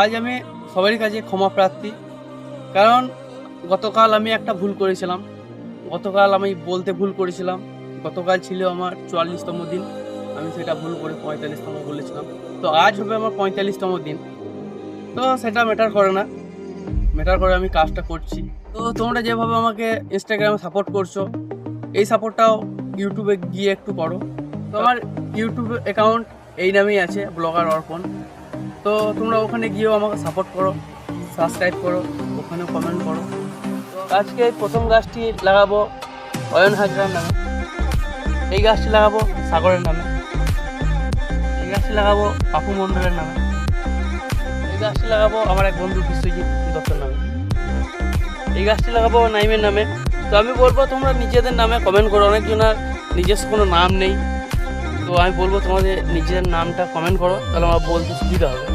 আজ আমি সবারই কাছে ক্ষমা প্রার্থী। কারণ গতকাল আমি একটা ভুল করেছিলাম। গতকাল আমি বলতে ভুল করেছিলাম। গতকাল ছিল আমার চুয়াল্লিশতম দিন। আমি সেটা ভুল করে পঁয়তাল্লিশতম বলেছিলাম। তো আজ হবে আমার পঁয়তাল্লিশতম দিন। তো সেটা ম্যাটার করে না। ম্যাটার করে আমি কাজটা করছি। তো তোমরা যেভাবে আমাকে ইনস্টাগ্রামে সাপোর্ট করছ, এই সাপোর্টটাও ইউটিউবে গিয়ে একটু করো। তো আমার ইউটিউব অ্যাকাউন্ট এই নামেই আছে, ব্লগার অর্পণ। তো তোমরা ওখানে গিয়েও আমাকে সাপোর্ট করো সাবস্ক্রাইব করো, ওখানেও কমেন্ট করো। আজকে প্রথম গাছটি লাগাবো অয়ন হাজরার নামে। এই গাছটি লাগাবো সাগরের নামে। এই গাছটি লাগাবো পাপু মণ্ডলের নামে। এই গাছটি লাগাবো আমার এক বন্ধু বিশ্বজিৎ দত্তর নামে। এই গাছটি লাগাবো নাইমের নামে। তো আমি বলব তোমরা নিজেদের নামে কমেন্ট করো। অনেকজনের নিজস্ব কোনো নাম নেই। তো আমি বলব তোমাদের নিজের নামটা কমেন্ট করো তাহলে আমার বলতে সুবিধা হবে।